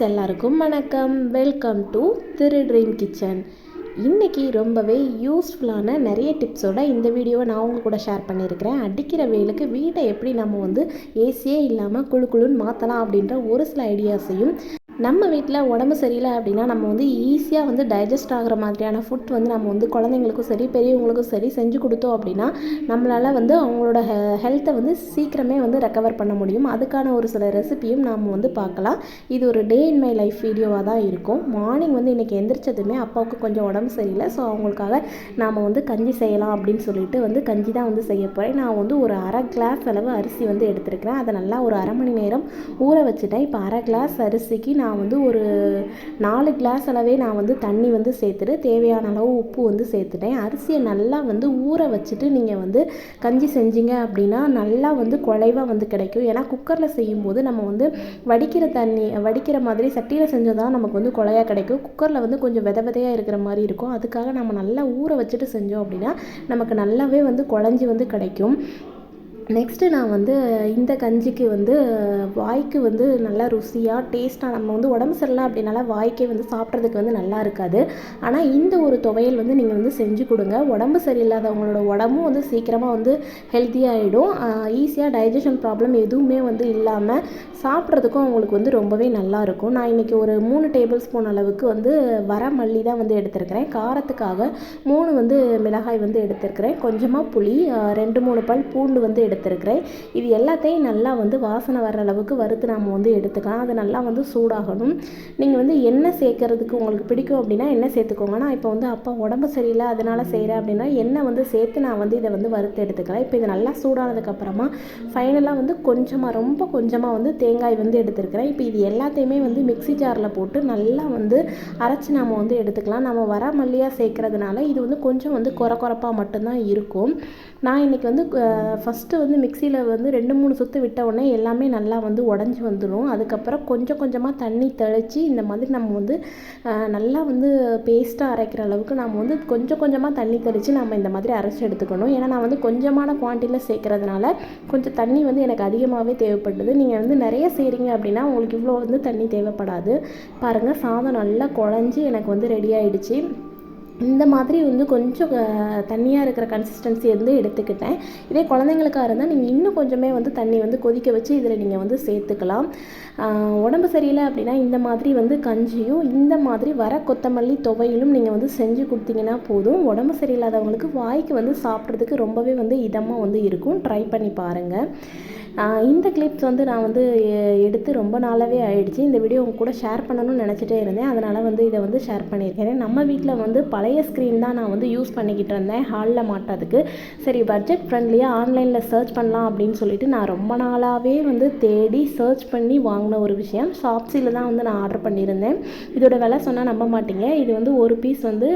Friends எல்லாருக்கும் வணக்கம். Welcome to Thiru dream kitchen இன்றைக்கி ரொம்பவே யூஸ்ஃபுல்லான நிறைய டிப்ஸோட இந்த வீடியோவை நான் உங்கள் கூட ஷேர் பண்ணியிருக்கிறேன். அடிக்கிற வெயிலுக்கு வீட்டை எப்படி நம்ம வந்து ஏசியே இல்லாமல் குழு குழுன்னு மாற்றலாம் அப்படின்ற ஒரு சில ஐடியாஸையும் நம்ம வீட்டில் உடம்பு சரியில்லை அப்படின்னா நம்ம வந்து ஈஸியாக வந்து டைஜஸ்ட் ஆகிற மாதிரியான ஃபுட் வந்து நம்ம வந்து குழந்தைங்களுக்கும் சரி பெரியவங்களுக்கும் சரி செஞ்சு கொடுத்தோம் அப்படின்னா நம்மளால் வந்து அவங்களோட ஹெ ஹெல்த்தை வந்து சீக்கிரமே வந்து ரெக்கவர் பண்ண முடியும். அதுக்கான ஒரு சில ரெசிபியும் நாம் வந்து பார்க்கலாம். இது ஒரு டே இன் மை லைஃப் வீடியோவாக தான் இருக்கும். மார்னிங் வந்து இன்றைக்கி எந்திரிச்சதுமே அப்பாவுக்கு கொஞ்சம் உடம்பு சரியில்லை. ஸோ அவங்களுக்காக நாம் வந்து கஞ்சி செய்யலாம் அப்படின்னு சொல்லிட்டு வந்து கஞ்சி தான் வந்து செய்ய போகிறேன் நான் வந்து ஒரு அரை கிளாஸ் அளவு அரிசி வந்து எடுத்துருக்கிறேன். அதை நல்லா ஒரு அரை மணி நேரம் ஊற வச்சுட்டேன். இப்போ அரை கிளாஸ் அரிசிக்கு நான் வந்து ஒரு நாலு கிளாஸ் அளவே நான் வந்து தண்ணி வந்து சேர்த்துட்டு தேவையான அளவு உப்பு வந்து சேர்த்துட்டேன். அரிசியை நல்லா வந்து ஊற வச்சுட்டு நீங்கள் வந்து கஞ்சி செஞ்சீங்க அப்படின்னா நல்லா வந்து குழைவாக வந்து கிடைக்கும். ஏன்னா குக்கரில் செய்யும்போது நம்ம வந்து வடிக்கிற தண்ணி வடிக்கிற மாதிரி சட்டியில் செஞ்சால் தான் நமக்கு வந்து குழையாக கிடைக்கும். குக்கரில் வந்து கொஞ்சம் வித விதையாக இருக்கிற மாதிரி இருக்கும். அதுக்காக நம்ம நல்லா ஊற வச்சுட்டு செஞ்சோம் அப்படின்னா நமக்கு நல்லாவே வந்து குழஞ்சி வந்து கிடைக்கும். நெக்ஸ்ட்டு நான் வந்து இந்த கஞ்சிக்கு வந்து வாய்க்கு வந்து நல்லா ருசியாக டேஸ்ட்டாக நம்ம வந்து உடம்பு சரியில்லை அப்படின்னால வாய்க்கே வந்து சாப்பிட்றதுக்கு வந்து நல்லா இருக்காது. ஆனால் இந்த ஒரு துவையல் வந்து நீங்கள் வந்து செஞ்சு கொடுங்க. உடம்பு சரியில்லாதவங்களோட உடம்பும் வந்து சீக்கிரமாக வந்து ஹெல்த்தியாகிடும் ஈஸியாக டைஜஷன் ப்ராப்ளம் எதுவுமே வந்து இல்லாமல் சாப்பிட்றதுக்கும் அவங்களுக்கு வந்து ரொம்பவே நல்லாயிருக்கும் நான் இன்றைக்கி ஒரு மூணு டேபிள் ஸ்பூன் அளவுக்கு வந்து வர மல்லி தான் வந்து எடுத்துருக்கிறேன். காரத்துக்காக மூணு வந்து மிளகாய் வந்து எடுத்துருக்கிறேன். கொஞ்சமாக புளி ரெண்டு மூணு பல் பூண்டு வந்து எடுத்து எடுத்திருக்கிறேன். இது எல்லாத்தையும் நல்லா வந்து வாசனை வர்ற அளவுக்கு வறுத்து நாம் வந்து எடுத்துக்கலாம். அது நல்லா வந்து சூடாகணும். நீங்கள் வந்து எண்ணெய் சேர்க்கறதுக்கு உங்களுக்கு பிடிக்கும் அப்படின்னா எண்ணெய் சேர்த்துக்கோங்க. நான் இப்போ வந்து அப்பா உடம்பு சரியில்லை அதனால் செய்கிறேன் அப்படின்னா எண்ணெய் வந்து சேர்த்து நான் வந்து இதை வந்து வறுத்து எடுத்துக்கிறேன் இப்போ இது நல்லா சூடானதுக்கப்புறமா ஃபைனலாக வந்து கொஞ்சமாக ரொம்ப கொஞ்சமாக வந்து தேங்காய் வந்து எடுத்துருக்கிறேன். இப்போ இது எல்லாத்தையுமே வந்து மிக்சி ஜாரில் போட்டு நல்லா வந்து அரைச்சி நம்ம வந்து எடுத்துக்கலாம். நம்ம வர மல்லியாக சேர்க்கறதுனால இது வந்து கொஞ்சம் வந்து குறை குறப்பாக மட்டும்தான் இருக்கும். நான் இன்றைக்கி வந்து ஃபஸ்ட்டு வந்து மிக்சியில் வந்து ரெண்டு மூணு சுற்று விட்ட உடனே எல்லாமே நல்லா வந்து உடஞ்சி வந்துடும் அதுக்கப்புறம் கொஞ்சம் கொஞ்சமாக தண்ணி தெளித்து இந்த மாதிரி நம்ம வந்து நல்லா வந்து பேஸ்ட்டாக அரைக்கிற அளவுக்கு நம்ம வந்து கொஞ்சம் கொஞ்சமாக தண்ணி தெளித்து நம்ம இந்த மாதிரி அரைச்சி எடுத்துக்கணும். ஏன்னா நான் வந்து கொஞ்சமான குவான்டிட்டியில் சேர்க்குறதுனால கொஞ்சம் தண்ணி வந்து எனக்கு அதிகமாகவே தேவைப்படுது நீங்கள் வந்து நிறைய செய்கிறீங்க அப்படின்னா உங்களுக்கு இவ்வளோ வந்து தண்ணி தேவைப்படாது. பாருங்கள் சாதம் நல்லா குழஞ்சி எனக்கு வந்து ரெடி ஆகிடுச்சி இந்த மாதிரி வந்து கொஞ்சம் தண்ணியாக இருக்கிற கன்சிஸ்டன்சி வந்து எடுத்துக்கிட்டேன். இதே குழந்தைங்களுக்காக இருந்தால் நீங்கள் இன்னும் கொஞ்சமே வந்து தண்ணி வந்து கொதிக்க வச்சு இதில் நீங்கள் வந்து சேர்த்துக்கலாம். உடம்பு சரியில்லை அப்படின்னா இந்த மாதிரி வந்து கஞ்சியும் இந்த மாதிரி வர கொத்தமல்லி துவையிலும் நீங்கள் வந்து செஞ்சு கொடுத்தீங்கன்னா போதும். உடம்பு சரியில்லாதவங்களுக்கு வாய்க்கு வந்து சாப்பிட்றதுக்கு ரொம்பவே வந்து இதமாக வந்து இருக்கும். ட்ரை பண்ணி பாருங்கள் இந்த கிளிப்ஸ் வந்து நான் வந்து எடுத்து ரொம்ப நாளாகவே ஆயிடுச்சு. இந்த வீடியோ உங்க கூட ஷேர் பண்ணணும்னு நினச்சிட்டே இருந்தேன். அதனால் வந்து இதை வந்து ஷேர் பண்ணியிருக்கேன். நம்ம வீட்டில் வந்து பழைய ஸ்க்ரீன் தான் நான் வந்து யூஸ் பண்ணிக்கிட்டு இருந்தேன் ஹாலில் மாட்டுறதுக்கு. சரி பட்ஜெட் ஃப்ரெண்ட்லியாக ஆன்லைனில் சர்ச் பண்ணலாம் அப்படின்னு சொல்லிட்டு நான் ரொம்ப நாளாகவே வந்து தேடி சர்ச் பண்ணி வாங்கின ஒரு விஷயம். ஷாப்ஸியில் தான் வந்து நான் ஆர்டர் பண்ணியிருந்தேன். இதோட விலை சொன்னால் நம்ப மாட்டீங்க. இது வந்து ஒரு பீஸ் வந்து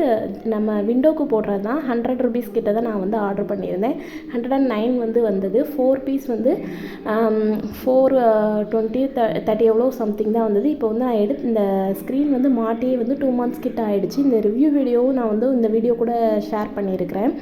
நம்ம விண்டோக்கு போடுறது தான். ஹண்ட்ரட் ருபீஸ் கிட்ட தான் நான் வந்து ஆர்டர் பண்ணியிருந்தேன். ஹண்ட்ரட் அண்ட் நைன் வந்து வந்தது. ஃபோர் பீஸ் வந்து ஃபோர் டுவெண்ட்டி த தேர்ட்டி எவ்வளோ சம்திங் தான் வந்தது. இப்போ வந்து நான் எடுத்து இந்த ஸ்க்ரீன் வந்து மாட்டியே வந்து டூ மந்த்ஸ் கிட்ட ஆகிடுச்சு இந்த ரிவ்யூ வீடியோவும் நான் வந்து இந்த வீடியோ கூட ஷேர் பண்ணியிருக்கிறேன்.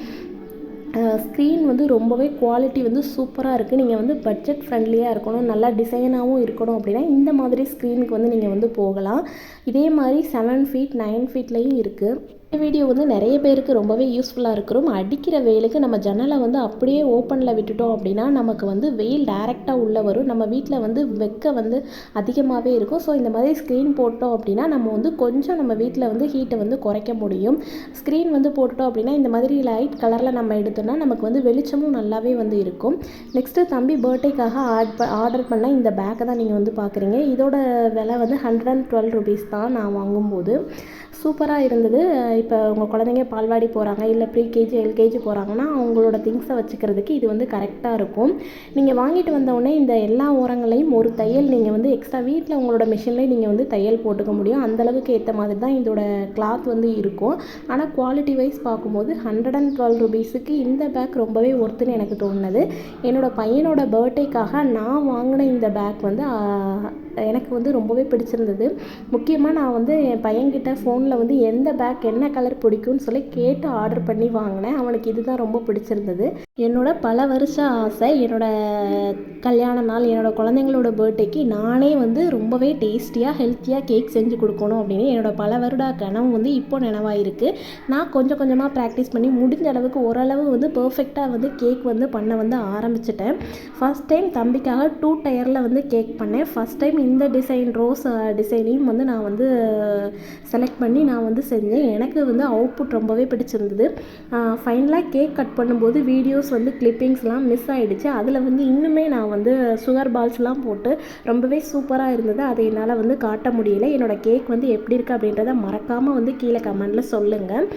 Uh, ஸ்க்ரீன் வந்து ரொம்பவே குவாலிட்டி வந்து சூப்பராக இருக்குது நீங்கள் வந்து பட்ஜெட் ஃப்ரெண்ட்லியாக இருக்கணும் நல்லா டிசைனாகவும் இருக்கணும் அப்படின்னா இந்த மாதிரி ஸ்க்ரீனுக்கு வந்து நீங்கள் வந்து போகலாம். இதே மாதிரி செவன் ஃபீட் நைன் ஃபீட்லேயும் இருக்குது வீடியோ வந்து நிறைய பேருக்கு ரொம்பவே யூஸ்ஃபுல்லாக இருக்கிறோம் அடிக்கிற வெயிலுக்கு நம்ம ஜன்னலை வந்து அப்படியே ஓப்பனில் விட்டுட்டோம் அப்படின்னா நமக்கு வந்து வெயில் டைரெக்டாக உள்ளே வரும். நம்ம வீட்டில் வந்து வெக்க வந்து அதிகமாகவே இருக்கும். ஸோ இந்த மாதிரி ஸ்க்ரீன் போட்டோம் அப்படின்னா நம்ம வந்து கொஞ்சம் நம்ம வீட்டில் வந்து ஹீட்டை வந்து குறைக்க முடியும். ஸ்க்ரீன் வந்து போட்டுட்டோம் அப்படின்னா இந்த மாதிரி லைட் கலரில் நம்ம எடுத்தோம்னா நமக்கு வந்து வெளிச்சமும் நல்லாவே வந்து இருக்கும். நெக்ஸ்ட்டு தம்பி பர்த்டேக்காக ஆட் ஆர்டர் பண்ண இந்த பேக்கை தான் நீங்கள் வந்து பார்க்குறீங்க இதோட விலை வந்து ஹண்ட்ரட் அண்ட் டுவெல் ருபீஸ் தான் நான் வாங்கும்போது. சூப்பராக இருந்தது. இப்போ உங்கள் குழந்தைங்க பால்வாடி போகிறாங்க இல்லை ப்ரீகேஜி எல்கேஜி போகிறாங்கன்னா அவங்களோட திங்ஸை வச்சுக்கிறதுக்கு இது வந்து கரெக்டாக இருக்கும். நீங்கள் வாங்கிட்டு வந்தவுடனே இந்த எல்லா ஓரங்களையும் ஒரு தையல் நீங்கள் வந்து எக்ஸ்ட்ரா வீட்டில் உங்களோட மிஷின்லேயே நீங்கள் வந்து தையல் போட்டுக்க முடியும். அந்தளவுக்கு ஏற்ற மாதிரி தான் இதோட கிளாத் வந்து இருக்கும். ஆனால் குவாலிட்டி வைஸ் பார்க்கும்போது ஹண்ட்ரட் அண்ட் டுவெல் ருபீஸுக்கு இந்த பேக் ரொம்பவே ஒர்த்துன்னு எனக்கு தோணுது. என்னோடய பையனோட பர்த்டேக்காக நான் வாங்கின இந்த பேக் வந்து எனக்கு வந்து ரொம்பவே பிடிச்சிருந்தது. முக்கியமாக நான் வந்து என் பையன்கிட்ட ஃபோனில் வந்து எந்த பேக் என்ன கலர் பிடிக்கும்னு சொல்லி கேட்டு ஆர்டர் பண்ணி வாங்கினேன். அவனுக்கு இதுதான் ரொம்ப பிடிச்சிருந்தது. என்னோட பல வருஷ ஆசை என்னோட கல்யாண நாள் என்னோட குழந்தைங்களோட பர்த்டேக்கு நானே வந்து ரொம்பவே டேஸ்டியாக ஹெல்த்தியாக கேக் செஞ்சு கொடுக்கணும் அப்படின்னு என்னோட பல வருட கனவு வந்து இப்போ நினைவாயிருக்கு. நான் கொஞ்சம் கொஞ்சமாக ப்ராக்டிஸ் பண்ணி முடிஞ்ச அளவுக்கு ஓரளவு வந்து பர்ஃபெக்டாக வந்து கேக் வந்து பண்ண வந்து ஆரம்பிச்சிட்டேன். ஃபஸ்ட் டைம் தம்பிக்காக டூ டயரில் வந்து கேக் பண்ணேன். ஃபஸ்ட் டைம் இந்த டிசைன் ரோஸ் டிசைனையும் வந்து நான் வந்து செலக்ட் பண்ணி நான் வந்து செஞ்சேன். எனக்கு வந்து அவுட்புட் ரொம்பவே பிடிச்சிருந்தது. ஃபைனலாக கேக் கட் பண்ணும்போது ஃபோட்டோஸ் வந்து கிளிப்பிங்ஸ்லாம் மிஸ் ஆகிடுச்சு அதில் வந்து இன்னுமே நான் வந்து சுகர் பால்ஸ்லாம் போட்டு ரொம்பவே சூப்பராக இருந்தது. அதை என்னால் வந்து காட்ட முடியல. என்னோடய கேக் வந்து எப்படி இருக்குது அப்படின்றத மறக்காமல் வந்து கீழே கமெண்டில் சொல்லுங்கள்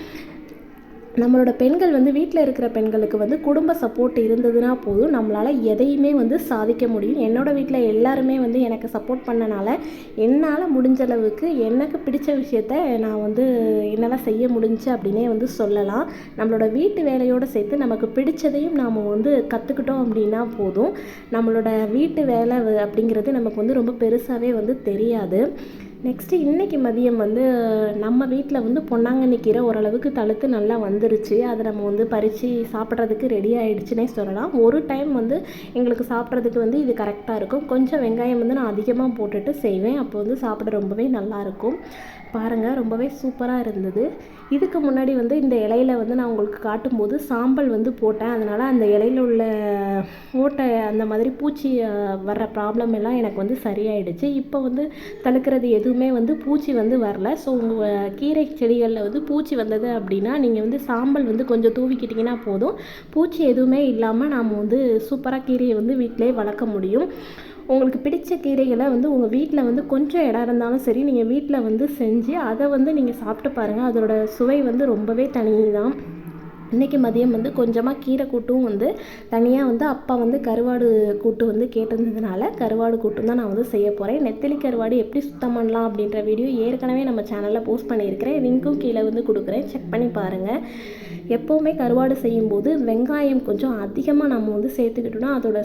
நம்மளோட பெண்கள் வந்து வீட்டில் இருக்கிற பெண்களுக்கு வந்து குடும்ப சப்போர்ட் இருந்ததுன்னா போதும். நம்மளால் எதையுமே வந்து சாதிக்க முடியும். என்னோடய வீட்டில் எல்லாருமே வந்து எனக்கு சப்போர்ட் பண்ணனால என்னால் முடிஞ்ச அளவுக்கு எனக்கு பிடிச்ச விஷயத்த நான் வந்து என்னால் செய்ய முடிஞ்சு அப்படின்னே வந்து சொல்லலாம். நம்மளோட வீட்டு வேலையோடு சேர்த்து நமக்கு பிடிச்சதையும் நாம் வந்து கற்றுக்கிட்டோம் அப்படின்னா போதும். நம்மளோட வீட்டு வேலை அப்படிங்கிறது நமக்கு வந்து ரொம்ப பெருசாகவே வந்து தெரியாது. நெக்ஸ்ட்டு இன்றைக்கி மதியம் வந்து நம்ம வீட்டில் வந்து பொன்னாங்கண்ணி கீரை ஓரளவுக்கு தழுத்து நல்லா வந்துருச்சு. அதை நம்ம வந்து பறித்து சாப்பிட்றதுக்கு ரெடி ஆகிடுச்சுனே சொல்லலாம். ஒரு டைம் வந்து எங்களுக்கு சாப்பிட்றதுக்கு வந்து இது கரெக்டாக இருக்கும். கொஞ்சம் வெங்காயம் வந்து நான் அதிகமாக போட்டுட்டு செய்வேன். அப்போ வந்து சாப்பிட ரொம்பவே நல்லாயிருக்கும் பாருங்கள் ரொம்பவே சூப்பராக இருந்தது. இதுக்கு முன்னாடி வந்து இந்த இலையில வந்து நான் உங்களுக்கு காட்டும்போது சாம்பல் வந்து போட்டேன். அதனால் அந்த இலையில உள்ள ஓட்டை அந்த மாதிரி பூச்சி வர்ற ப்ராப்ளம் எல்லாம் எனக்கு வந்து சரியாயிடுச்சு. இப்போ வந்து தழுக்கிறது எதுவுமே வந்து பூச்சி வந்து வரல. ஸோ உங்கள் கீரை செடிகளில் வந்து பூச்சி வந்தது அப்படின்னா நீங்கள் வந்து சாம்பல் வந்து கொஞ்சம் தூவிக்கிட்டிங்கன்னா போதும். பூச்சி எதுவுமே இல்லாமல் நாம் வந்து சூப்பராக கீரையை வந்து வீட்டிலே வளர்க்க முடியும். உங்களுக்கு பிடிச்ச கீரைகளை வந்து உங்கள் வீட்டில் வந்து கொஞ்சம் இடம் இருந்தாலும் சரி நீங்கள் வீட்டில் வந்து செஞ்சு அதை வந்து நீங்கள் சாப்பிட்டு பாருங்கள் அதோட சுவை வந்து ரொம்பவே தனி தான் இன்றைக்கி மதியம் வந்து கொஞ்சமாக கீரை கூட்டும் வந்து தனியாக வந்து அப்பா வந்து கருவாடு கூட்டு வந்து கேட்டிருந்ததுனால கருவாடு கூட்டும் தான் நான் வந்து செய்ய போகிறேன் நெத்திலி கருவாடு எப்படி சுத்தம் பண்ணலாம் அப்படின்ற வீடியோ ஏற்கனவே நம்ம சேனலில் போஸ்ட் பண்ணியிருக்கிறேன். லிங்க்கும் கீழே வந்து கொடுக்குறேன். செக் பண்ணி பாருங்கள் எப்போவுமே கருவாடு செய்யும்போது வெங்காயம் கொஞ்சம் அதிகமாக நம்ம வந்து சேர்த்துக்கிட்டோன்னா அதோட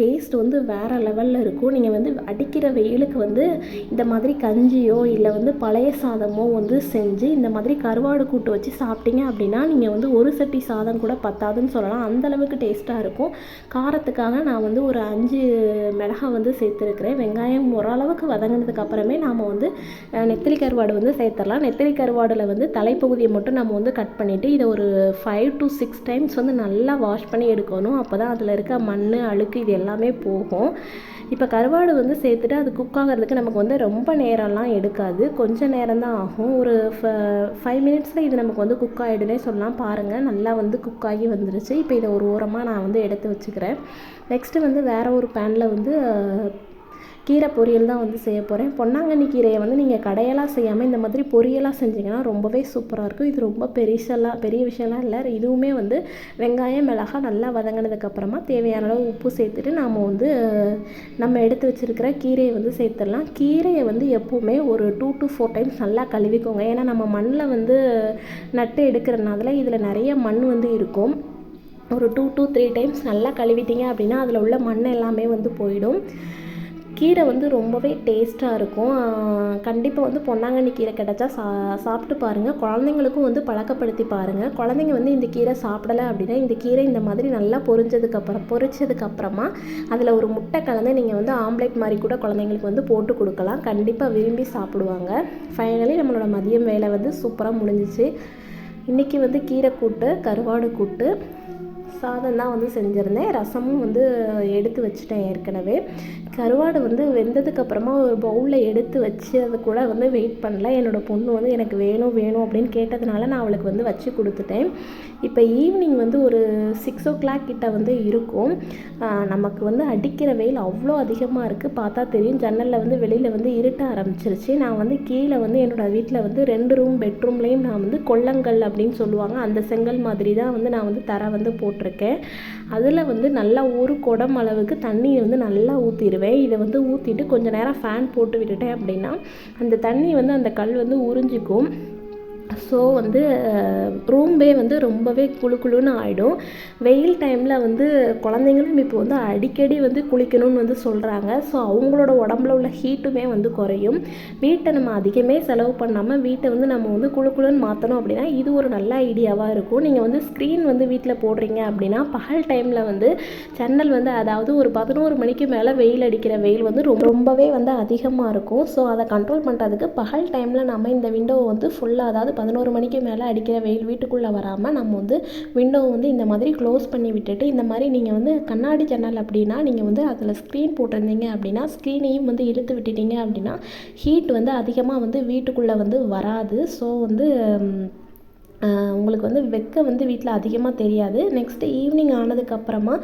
டேஸ்ட் வந்து வேறு லெவலில் இருக்கும். நீங்கள் வந்து அடிக்கிற வெயிலுக்கு வந்து இந்த மாதிரி கஞ்சியோ இல்லை வந்து பழைய சாதமோ வந்து செஞ்சு இந்த மாதிரி கருவாடு கூட்டு வச்சு சாப்பிட்டீங்க அப்படின்னா நீங்கள் வந்து ஒரு சட்டி சாதம் கூட பத்தாதுன்னு சொல்லலாம். அந்தளவுக்கு டேஸ்ட்டாக இருக்கும். காரத்துக்காக நான் வந்து ஒரு அஞ்சு மிளகாய் வந்து சேர்த்துருக்குறேன். வெங்காயம் ஓரளவுக்கு வதங்கினதுக்கு அப்புறமே நாம் வந்து நெத்திலி கருவாடு வந்து சேர்த்துடலாம். நெத்திலி கருவாடில் வந்து தலைப்பகுதியை மட்டும் நம்ம வந்து கட் பண்ணிவிட்டு இதை ஒரு ஃபைவ் டு சிக்ஸ் டைம்ஸ் வந்து நல்லா வாஷ் பண்ணி எடுக்கணும். அப்போ தான் அதில் இருக்க மண் அழுக்கு இது எல்லாமே போகும். இப்போ கருவாடு வந்து சேர்த்துட்டு அது குக் ஆகிறதுக்கு நமக்கு வந்து ரொம்ப நேரம்லாம் எடுக்காது. கொஞ்சம் நேரம் தான் ஆகும். ஒரு ஃபைவ் மினிட்ஸில் இது நமக்கு வந்து குக் ஆகிடுனே சொல்லலாம். பாருங்கள் நல்லா வந்து குக் ஆகி வந்துருச்சு. இப்போ இதை ஒரு ஓரமாக நான் வந்து எடுத்து வச்சுக்கிறேன். நெக்ஸ்ட்டு வந்து வேறு ஒரு பேனில் வந்து கீரை பொரியல் தான் வந்து செய்ய போகிறேன் பொன்னாங்கண்ணி கீரையை வந்து நீங்கள் கடையெல்லாம் செய்யாமல் இந்த மாதிரி பொரியலாக செஞ்சிங்கன்னா ரொம்பவே சூப்பராக இருக்கும். இது ரொம்ப பெரிசலாக பெரிய விஷயம்லாம் இல்லை. இதுவுமே வந்து வெங்காயம் மிளகா நல்லா வதங்கினதுக்கப்புறமா தேவையான அளவு உப்பு சேர்த்துட்டு நாம் வந்து நம்ம எடுத்து வச்சுருக்கிற கீரையை வந்து சேர்த்துடலாம். கீரையை வந்து எப்போவுமே ஒரு டூ டு ஃபோர் டைம்ஸ் நல்லா கழுவிக்கோங்க. ஏன்னா நம்ம மண்ணில் வந்து நட்டு எடுக்கிறனால இதில் நிறைய மண் வந்து இருக்கும். ஒரு டூ டூ த்ரீ டைம்ஸ் நல்லா கழுவிட்டீங்க அப்படின்னா அதில் உள்ள மண் எல்லாமே வந்து போயிடும். கீரை வந்து ரொம்பவே டேஸ்ட்டாக இருக்கும். கண்டிப்பாக வந்து பொன்னாங்கண்ணி கீரை கிடச்சா சா சாப்பிட்டு பாருங்கள் குழந்தைங்களுக்கும் வந்து பழக்கப்படுத்தி பாருங்கள் குழந்தைங்க வந்து இந்த கீரை சாப்பிடலை அப்படின்னா இந்த கீரை இந்த மாதிரி நல்லா பொரிஞ்சதுக்கப்புறம் பொரிச்சதுக்கப்புறமா அதில் ஒரு முட்டை கலந்து நீங்கள் வந்து ஆம்லேட் மாதிரி கூட குழந்தைங்களுக்கு வந்து போட்டு கொடுக்கலாம். கண்டிப்பாக விரும்பி சாப்பிடுவாங்க. ஃபைனலி நம்மளோட மதியம் வேலை வந்து சூப்பராக முடிஞ்சிச்சு. இன்றைக்கி வந்து கீரை கூட்டு கருவாடு கூட்டு சாதம் தான் வந்து செஞ்சுருந்தேன். ரசமும் வந்து எடுத்து வச்சுட்டேன் ஏற்கனவே. கருவாடு வந்து வெந்ததுக்கப்புறமா ஒரு பவுலில் எடுத்து வச்சு அது கூட வந்து வெயிட் பண்ணல. என்னோடய பொண்ணு வந்து எனக்கு வேணும் வேணும் அப்படின்னு கேட்டதுனால நான் அவளுக்கு வந்து வச்சு கொடுத்துட்டேன். இப்போ ஈவினிங் வந்து ஒரு சிக்ஸ் ஓ கிளாக் கிட்ட வந்து இருக்கும். நமக்கு வந்து அடிக்கிற வெயில் அவ்வளோ அதிகமாக இருக்குது பார்த்தா தெரியும். ஜன்னலில் வந்து வெளியில் வந்து இருட்ட ஆரம்பிச்சிருச்சு. நான் வந்து கீழே வந்து என்னோடய வீட்டில் வந்து ரெண்டு ரூம் பெட்ரூம்லேயும் நான் வந்து கொள்ளங்கள் அப்படின்னு சொல்லுவாங்க. அந்த செங்கல் மாதிரி தான் வந்து நான் வந்து தர வந்து போட்டிருக்கேன். அதில் வந்து நல்லா ஒரு குடம் அளவுக்கு தண்ணியை வந்து நல்லா ஊற்றிடுவேன் இதை வந்து ஊற்றிட்டு கொஞ்சம் நேரம் ஃபேன் போட்டு விட்டுட்டேன் அப்படின்னா அந்த தண்ணி வந்து அந்த கல் வந்து உறிஞ்சிக்கும். ஸோ வந்து ரூம்பே வந்து ரொம்பவே குளு குளுன்னு ஆகிடும் வெயில் டைமில் வந்து குழந்தைங்களும் இப்போ வந்து அடிக்கடி வந்து குளிக்கணும்னு வந்து சொல்கிறாங்க ஸோ அவங்களோட உடம்புல உள்ள ஹீட்டுமே வந்து குறையும். வீட்டை நம்ம அதிகமே செலவு பண்ணாமல் வீட்டை வந்து நம்ம வந்து குளு குளுன்னு மாற்றணும் அப்படின்னா இது ஒரு நல்ல ஐடியாவாக இருக்கும். நீங்கள் வந்து ஸ்க்ரீன் வந்து வீட்டில் போடுறீங்க அப்படின்னா பகல் டைமில் வந்து ஜன்னல் வந்து அதாவது ஒரு பதினோரு மணிக்கு மேலே வெயில் அடிக்கிற வெயில் வந்து ரொம்ப ரொம்பவே வந்து அதிகமாக இருக்கும். ஸோ அதை கண்ட்ரோல் பண்ணுறதுக்கு பகல் டைமில் நம்ம இந்த விண்டோவை வந்து ஃபுல்லாக அதாவது பதினோரு மணிக்கு மேலே அடிக்கிற வெயில் வீட்டுக்குள்ளே வராமல் நம்ம வந்து விண்டோவை வந்து இந்த மாதிரி க்ளோஸ் பண்ணி விட்டுட்டு இந்த மாதிரி நீங்கள் வந்து கண்ணாடி ஜன்னல் அப்படின்னா நீங்கள் வந்து அதில் ஸ்க்ரீன் போட்டிருந்தீங்க அப்படின்னா ஸ்க்ரீனையும் வந்து இழுத்து விட்டுட்டீங்க அப்படின்னா ஹீட் வந்து அதிகமாக வந்து வீட்டுக்குள்ளே வந்து வராது. ஸோ வந்து உங்களுக்கு வந்து வெக்க வந்து வீட்டில் அதிகமாக தெரியாது. நெக்ஸ்ட்டு ஈவினிங் ஆனதுக்கப்புறமா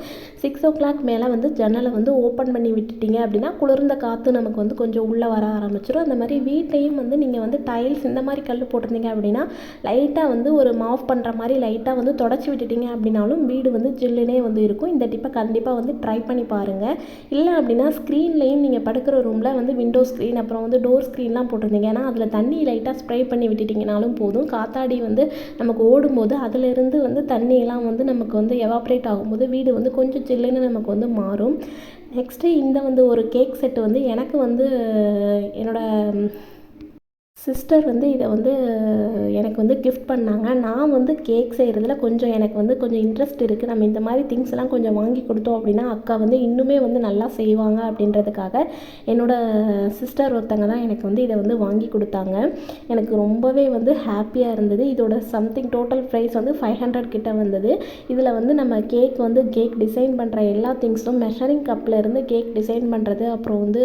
சிக்ஸ் ஓ கிளாக் மேலே வந்து ஜன்னலை வந்து ஓப்பன் பண்ணி விட்டுட்டீங்க அப்படின்னா குளிர்ந்த காற்று நமக்கு வந்து கொஞ்சம் உள்ளே வர ஆரம்பிச்சிடும் அந்த மாதிரி வீட்டையும் வந்து நீங்கள் வந்து டைல்ஸ் இந்த மாதிரி கல் போட்டிருந்தீங்க அப்படின்னா லைட்டாக வந்து ஒரு மாஃப் பண்ணுற மாதிரி லைட்டாக வந்து தொடச்சி விட்டுட்டீங்க அப்படின்னாலும் வீடு வந்து ஜில்லுனே வந்து இருக்கும். இந்த டிப்பை கண்டிப்பாக வந்து ட்ரை பண்ணி பாருங்கள் இல்லை அப்படின்னா ஸ்க்ரீன்லேயும் நீங்கள் படுக்கிற ரூமில் வந்து விண்டோ ஸ்க்ரீன் அப்புறம் வந்து டோர் ஸ்க்ரீன்லாம் போட்டிருந்தீங்க. ஏன்னா அதில் தண்ணி லைட்டாக ஸ்ப்ரே பண்ணி விட்டுட்டிங்கனாலும் போதும். காத்தாடி வந்து நமக்கு ஓடும்போது அதிலிருந்து வந்து தண்ணியெல்லாம் வந்து நமக்கு வந்து எவாப்ரேட் ஆகும்போது வீடு வந்து கொஞ்சம் சில்லுன்னு நமக்கு வந்து மாறும். நெக்ஸ்ட்டு இந்த வந்து ஒரு கேக் செட்டு வந்து எனக்கு வந்து என்னோடய சிஸ்டர் வந்து இதை வந்து எனக்கு வந்து கிஃப்ட் பண்ணாங்க. நான் வந்து கேக் செய்கிறதுல கொஞ்சம் எனக்கு வந்து கொஞ்சம் இன்ட்ரெஸ்ட் இருக்குது நம்ம இந்த மாதிரி திங்ஸ்லாம் கொஞ்சம் வாங்கி கொடுத்தோம் அப்படின்னா அக்கா வந்து இன்னுமே வந்து நல்லா செய்வாங்க அப்படின்றதுக்காக என்னோடய சிஸ்டர் ஒருத்தங்க தான் எனக்கு வந்து இதை வந்து வாங்கி கொடுத்தாங்க. எனக்கு ரொம்பவே வந்து ஹாப்பியாக இருந்தது. இதோட சம்திங் டோட்டல் ப்ரைஸ் வந்து ஃபைவ் ஹண்ட்ரட் கிட்ட வந்தது. இதில் வந்து நம்ம கேக் வந்து கேக் டிசைன் பண்ணுற எல்லா திங்ஸும் மெஷரிங் கப்பில் இருந்து கேக் டிசைன் பண்ணுறது அப்புறம் வந்து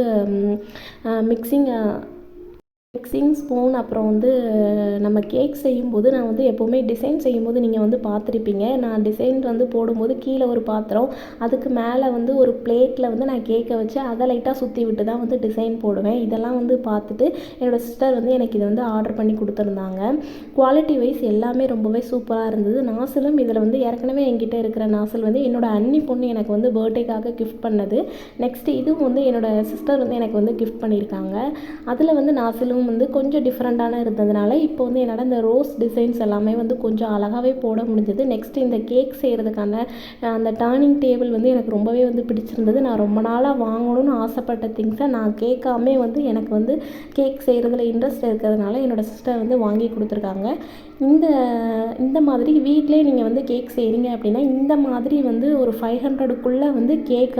மிக்சிங் மிக்சிங் ஸ்பூன் அப்புறம் வந்து நம்ம கேக் செய்யும்போது நான் வந்து எப்போவுமே டிசைன் செய்யும்போது நீங்கள் வந்து பார்த்துருப்பீங்க. நான் டிசைன் வந்து போடும்போது கீழே ஒரு பாத்திரம் அதுக்கு மேலே வந்து ஒரு பிளேட்டில் வந்து நான் கேக்கை வச்சு அதை லைட்டாக சுற்றி விட்டு தான் வந்து டிசைன் போடுவேன். இதெல்லாம் வந்து பார்த்துட்டு என்னோடய சிஸ்டர் வந்து எனக்கு இதை வந்து ஆர்டர் பண்ணி கொடுத்துருந்தாங்க. குவாலிட்டி வைஸ் எல்லாமே ரொம்பவே சூப்பராக இருந்தது. நாசிலும் இதில் வந்து ஏற்கனவே என்கிட்ட இருக்கிற நாசில் வந்து என்னோடய அன்னி பொண்ணு எனக்கு வந்து பர்த்டேக்காக கிஃப்ட் பண்ணது. நெக்ஸ்ட்டு இதுவும் வந்து என்னோடய சிஸ்டர் வந்து எனக்கு வந்து கிஃப்ட் பண்ணியிருக்காங்க. அதில் வந்து நாசிலும் வந்து கொஞ்சம் டிஃப்ரெண்ட்டான இருந்ததுனால இப்போ வந்து என்னால் இந்த ரோஸ் டிசைன்ஸ் எல்லாமே வந்து கொஞ்சம் அழகாகவே போட முடிஞ்சது. நெக்ஸ்ட் இந்த கேக் செய்கிறதுக்கான அந்த டர்னிங் டேபிள் வந்து எனக்கு ரொம்பவே வந்து பிடிச்சிருந்தது. நான் ரொம்ப நாளாக வாங்கணும்னு ஆசைப்பட்ட திங்ஸை நான் கேட்காமே வந்து எனக்கு வந்து கேக் செய்கிறதுல இன்ட்ரெஸ்ட் இருக்கிறதுனால என்னோடய சிஸ்டர் வந்து வாங்கி கொடுத்துருக்காங்க. இந்த இந்த மாதிரி வீட்டிலே நீங்கள் வந்து கேக் செய்கிறீங்க அப்படின்னா இந்த மாதிரி வந்து ஒரு ஃபைவ் ஹண்ட்ரடுக்குள்ளே வந்து கேக்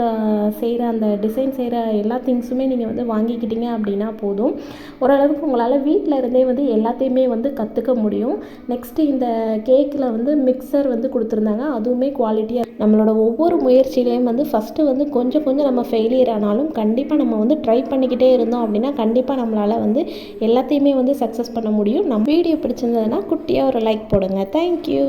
செய்கிற அந்த டிசைன் செய்கிற எல்லா திங்ஸுமே நீங்கள் வந்து வாங்கிக்கிட்டீங்க அப்படின்னா போதும். ஓரளவுக்கு உங்களால் வீட்டில் இருந்தே வந்து எல்லாத்தையுமே வந்து கற்றுக்க முடியும். நெக்ஸ்ட்டு இந்த கேக்கில் வந்து மிக்சர் வந்து கொடுத்துருந்தாங்க. அதுவுமே குவாலிட்டியாக நம்மளோட ஒவ்வொரு முயற்சியிலையும் வந்து ஃபஸ்ட்டு வந்து கொஞ்சம் கொஞ்சம் நம்ம ஃபெயிலியர் ஆனாலும் கண்டிப்பாக நம்ம வந்து ட்ரை பண்ணிக்கிட்டே இருந்தோம் அப்படின்னா கண்டிப்பாக நம்மளால் வந்து எல்லாத்தையுமே வந்து சக்ஸஸ் பண்ண முடியும். நம்ம வீடியோ பிடிச்சிருந்ததுன்னா குட் குட்டியாக ஒரு லைக் போடுங்க. தேங்க்யூ